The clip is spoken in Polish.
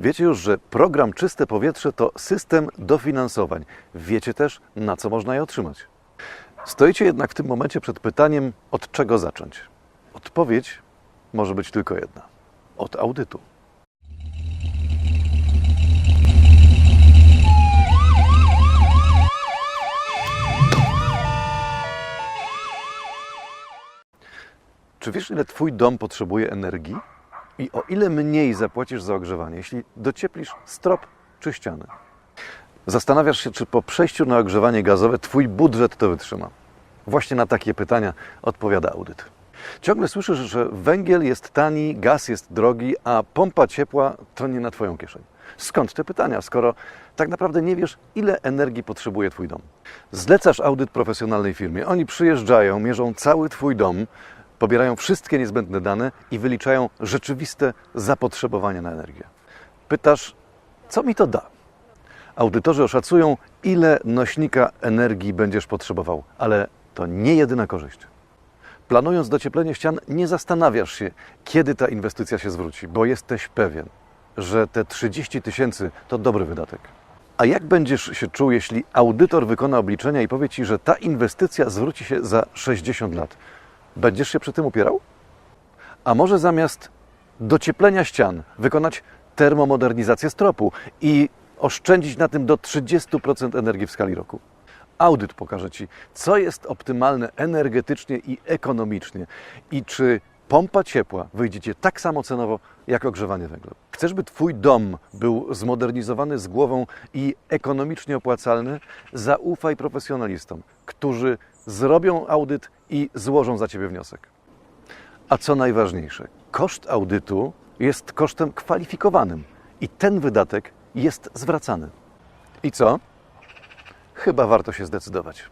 Wiecie już, że program Czyste Powietrze to system dofinansowań. Wiecie też, na co można je otrzymać. Stoicie jednak w tym momencie przed pytaniem, od czego zacząć. Odpowiedź może być tylko jedna: od audytu. Czy wiesz, ile Twój dom potrzebuje energii? I o ile mniej zapłacisz za ogrzewanie, jeśli docieplisz strop czy ścianę? Zastanawiasz się, czy po przejściu na ogrzewanie gazowe Twój budżet to wytrzyma? Właśnie na takie pytania odpowiada audyt. Ciągle słyszysz, że węgiel jest tani, gaz jest drogi, a pompa ciepła to nie na Twoją kieszeń. Skąd te pytania, skoro tak naprawdę nie wiesz, ile energii potrzebuje Twój dom? Zlecasz audyt profesjonalnej firmie. Oni przyjeżdżają, mierzą cały Twój dom, pobierają wszystkie niezbędne dane i wyliczają rzeczywiste zapotrzebowanie na energię. Pytasz, co mi to da? Audytorzy oszacują, ile nośnika energii będziesz potrzebował, ale to nie jedyna korzyść. Planując docieplenie ścian, nie zastanawiasz się, kiedy ta inwestycja się zwróci, bo jesteś pewien, że te 30 tysięcy to dobry wydatek. A jak będziesz się czuł, jeśli audytor wykona obliczenia i powie ci, że ta inwestycja zwróci się za 60 lat? Będziesz się przy tym upierał? A może zamiast docieplenia ścian wykonać termomodernizację stropu i oszczędzić na tym do 30% energii w skali roku? Audyt pokaże Ci, co jest optymalne energetycznie i ekonomicznie i czy pompa ciepła wyjdzie Ci tak samo cenowo jak ogrzewanie węglem. Chcesz, by Twój dom był zmodernizowany z głową i ekonomicznie opłacalny? Zaufaj profesjonalistom, którzy zrobią audyt i złożą za Ciebie wniosek. A co najważniejsze, koszt audytu jest kosztem kwalifikowanym i ten wydatek jest zwracany. I co? Chyba warto się zdecydować.